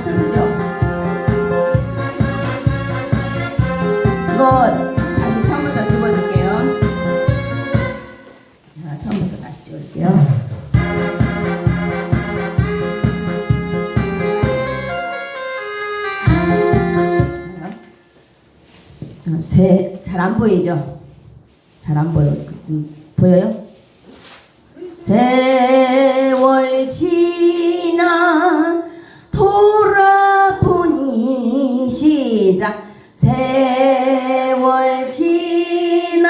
조금 슬프죠? 이거 다시 처음부터 찍어줄게요 자, 처음부터 다시 찍어줄게요 잘 안 보이죠? 잘 안 보여. 음, 보여요? 세 세월 지나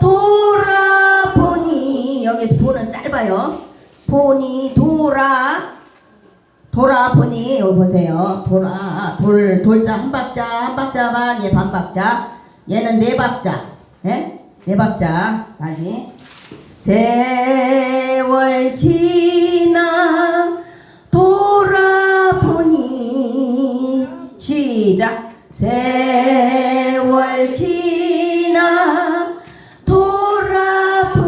돌아보니 여기서 보는 짧아요. 보니 돌아 돌아보니 여기 보세요. 돌아 아, 돌 돌자 한 박자 한 박자 반얘반 박자 얘는 네 박자. 예? 네 박자. 다시. 세월 지나 돌아보니 시작 세월 지나 돌아보니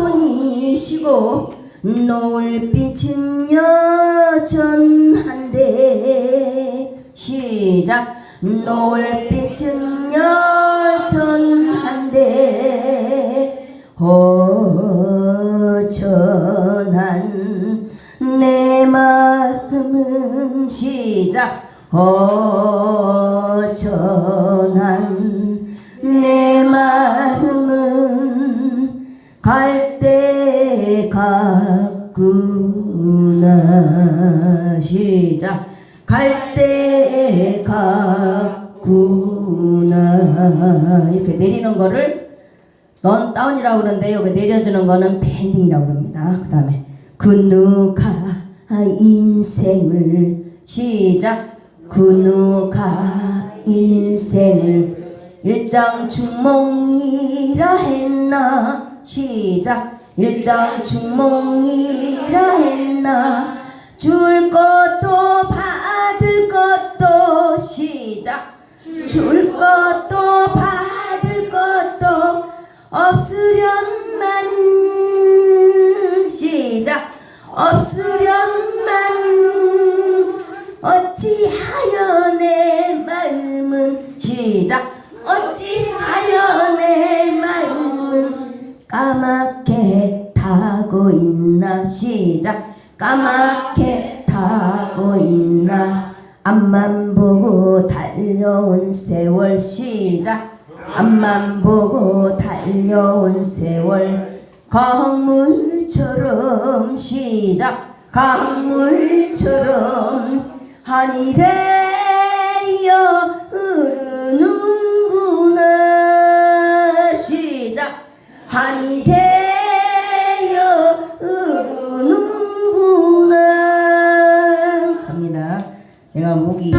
쉬고 노을빛은 여전한데 시작. 노을빛은 여전한데 어전한 내 마음은 시작. 어 전한 내 마음은 갈때 갔구나. 시작. 갈때 갔구나. 이렇게 내리는 거를 넌 다운이라고 그러는데 여기 내려주는 거는 밴딩이라고 그럽니다. 그 다음에 그 누가 인생을 시작. 그 누가 인생을 일장중몽이라 했나? 시작. 일장중몽이라 했나? 줄 것도 받을 것도 시작. 줄 것도 받을 것도 없으련만 시작. 없으 타고 있나? 시작. 까맣게 타고 있나? 앞만 보고 달려온 세월. 시작. 앞만 보고 달려온 세월. 강물처럼 시작. 강물처럼 한이 되어 흐르는구나. 시작. 한이 되 내가 목이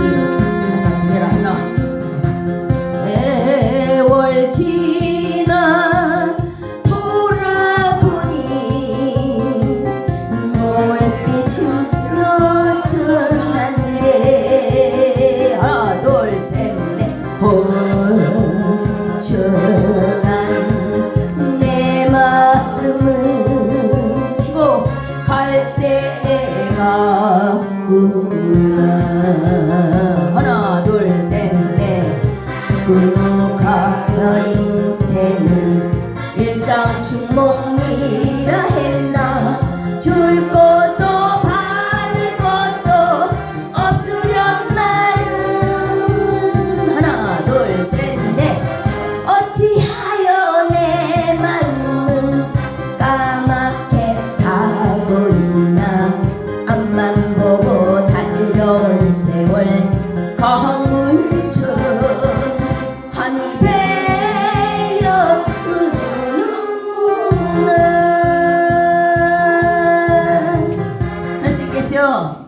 Então,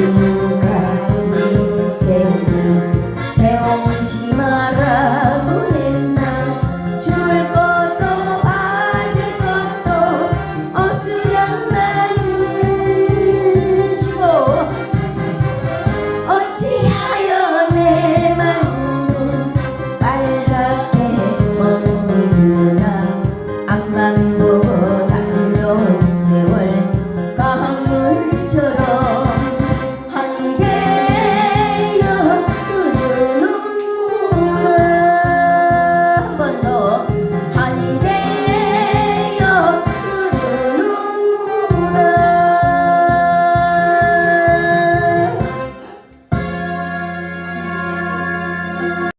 You.